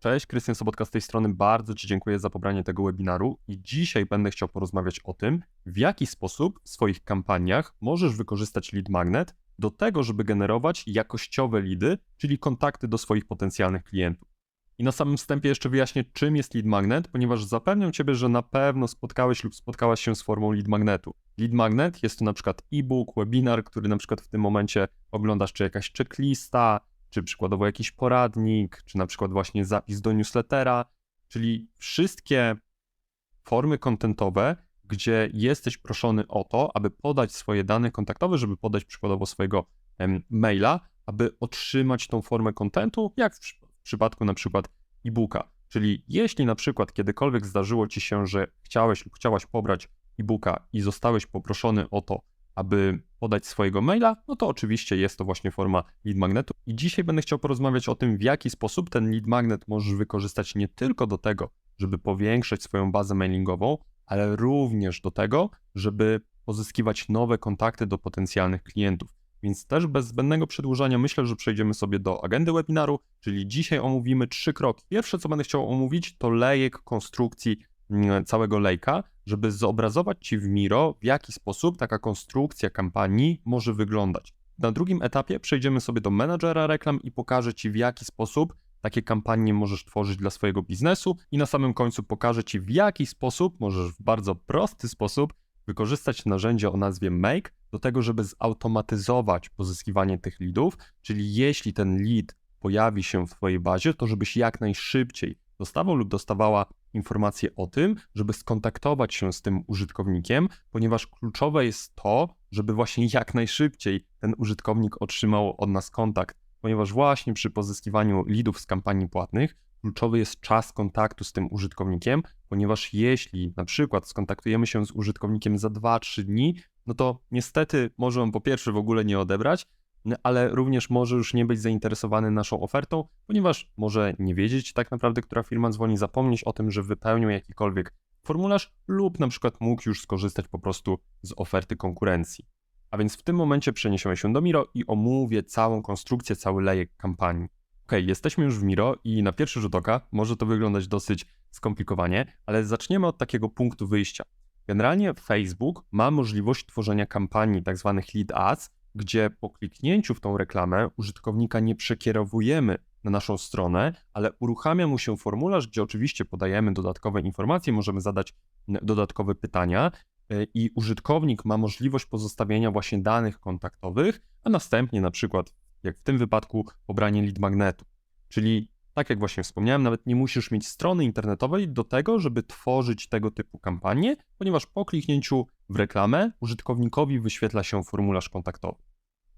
Cześć, Krystian Sobotka z tej strony. Bardzo Ci dziękuję za pobranie tego webinaru i dzisiaj będę chciał porozmawiać o tym, w jaki sposób w swoich kampaniach możesz wykorzystać lead magnet do tego, żeby generować jakościowe leady, czyli kontakty do swoich potencjalnych klientów. I na samym wstępie jeszcze wyjaśnię, czym jest lead magnet, ponieważ zapewniam Ciebie, że na pewno spotkałeś lub spotkałaś się z formą lead magnetu. Lead magnet jest to na przykład e-book, webinar, który na przykład w tym momencie oglądasz, czy jakaś checklista, czy przykładowo jakiś poradnik, czy na przykład właśnie zapis do newslettera, czyli wszystkie formy kontentowe, gdzie jesteś proszony o to, aby podać swoje dane kontaktowe, żeby podać przykładowo swojego maila, aby otrzymać tą formę kontentu, jak w, w przypadku na przykład e-booka. Czyli jeśli na przykład kiedykolwiek zdarzyło ci się, że chciałeś lub chciałaś pobrać e-booka i zostałeś poproszony o to, aby podać swojego maila, no to oczywiście jest to właśnie forma lead magnetu. I dzisiaj będę chciał porozmawiać o tym, w jaki sposób ten lead magnet możesz wykorzystać nie tylko do tego, żeby powiększać swoją bazę mailingową, ale również do tego, żeby pozyskiwać nowe kontakty do potencjalnych klientów. Więc też bez zbędnego przedłużania myślę, że przejdziemy sobie do agendy webinaru, czyli dzisiaj omówimy trzy kroki. Pierwsze, co będę chciał omówić, to lejek konstrukcji mm, całego lejka, żeby zobrazować Ci w Miro, w jaki sposób taka konstrukcja kampanii może wyglądać. Na drugim etapie przejdziemy sobie do menadżera reklam i pokażę Ci, w jaki sposób takie kampanie możesz tworzyć dla swojego biznesu i na samym końcu pokażę Ci, w jaki sposób możesz w bardzo prosty sposób wykorzystać narzędzie o nazwie Make do tego, żeby zautomatyzować pozyskiwanie tych leadów, czyli jeśli ten lead pojawi się w Twojej bazie, to żebyś jak najszybciej dostawał lub dostawała informacje o tym, żeby skontaktować się z tym użytkownikiem, ponieważ kluczowe jest to, żeby właśnie jak najszybciej ten użytkownik otrzymał od nas kontakt, ponieważ właśnie przy pozyskiwaniu leadów z kampanii płatnych kluczowy jest czas kontaktu z tym użytkownikiem, ponieważ jeśli na przykład skontaktujemy się z użytkownikiem za 2-3 dni, no to niestety może on po pierwsze w ogóle nie odebrać, ale również może już nie być zainteresowany naszą ofertą, ponieważ może nie wiedzieć tak naprawdę, która firma dzwoni, zapomnieć o tym, że wypełnił jakikolwiek formularz lub na przykład mógł już skorzystać po prostu z oferty konkurencji. A więc w tym momencie przeniesiemy się do Miro i omówię całą konstrukcję, cały lejek kampanii. Ok, jesteśmy już w Miro i na pierwszy rzut oka może to wyglądać dosyć skomplikowanie, ale zaczniemy od takiego punktu wyjścia. Generalnie Facebook ma możliwość tworzenia kampanii tzw. lead ads, gdzie po kliknięciu w tą reklamę użytkownika nie przekierowujemy na naszą stronę, ale uruchamia mu się formularz, gdzie oczywiście podajemy dodatkowe informacje, możemy zadać dodatkowe pytania y, i użytkownik ma możliwość pozostawienia właśnie danych kontaktowych, a następnie na przykład, jak w tym wypadku, pobranie lead magnetu. Czyli tak jak właśnie wspomniałem, nawet nie musisz mieć strony internetowej do tego, żeby tworzyć tego typu kampanie, ponieważ po kliknięciu w reklamę użytkownikowi wyświetla się formularz kontaktowy.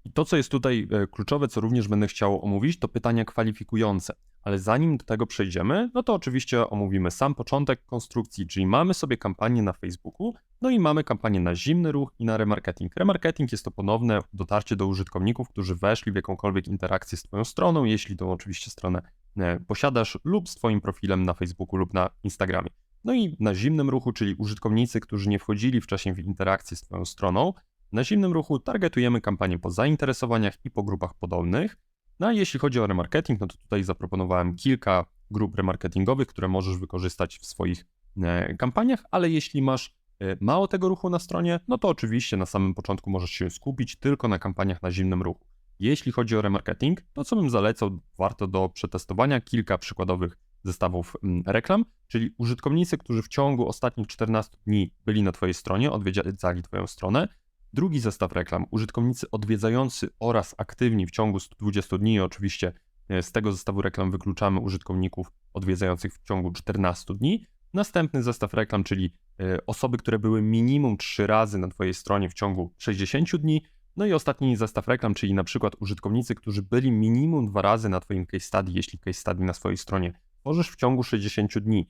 I to, co jest tutaj e, kluczowe, co również będę chciał omówić, to pytania kwalifikujące. Ale zanim do tego przejdziemy, no to oczywiście omówimy sam początek konstrukcji, czyli mamy sobie kampanię na Facebooku, no i mamy kampanię na zimny ruch i na remarketing. Remarketing jest to ponowne dotarcie do użytkowników, którzy weszli w jakąkolwiek interakcję z Twoją stroną, jeśli tą oczywiście stronę posiadasz, lub z Twoim profilem na Facebooku lub na Instagramie. No i na zimnym ruchu, czyli użytkownicy, którzy nie wchodzili wcześniej w interakcję z Twoją stroną, na zimnym ruchu targetujemy kampanię po zainteresowaniach i po grupach podobnych. No a jeśli chodzi o remarketing, no to tutaj zaproponowałem kilka grup remarketingowych, które możesz wykorzystać w swoich e, kampaniach, ale jeśli masz e, mało tego ruchu na stronie, no to oczywiście na samym początku możesz się skupić tylko na kampaniach na zimnym ruchu. Jeśli chodzi o remarketing, to co bym zalecał, warto do przetestowania kilka przykładowych zestawów mm, reklam, czyli użytkownicy, którzy w ciągu ostatnich 14 dni byli na Twojej stronie, odwiedzali Twoją stronę. Drugi zestaw reklam, użytkownicy odwiedzający oraz aktywni w ciągu 120 dni, oczywiście e, z tego zestawu reklam wykluczamy użytkowników odwiedzających w ciągu 14 dni. Następny zestaw reklam, czyli e, osoby, które były minimum 3 razy na Twojej stronie w ciągu 60 dni. No i ostatni zestaw reklam, czyli na przykład użytkownicy, którzy byli minimum dwa razy na Twoim case study, jeśli case study na swojej stronie tworzysz w ciągu 60 dni.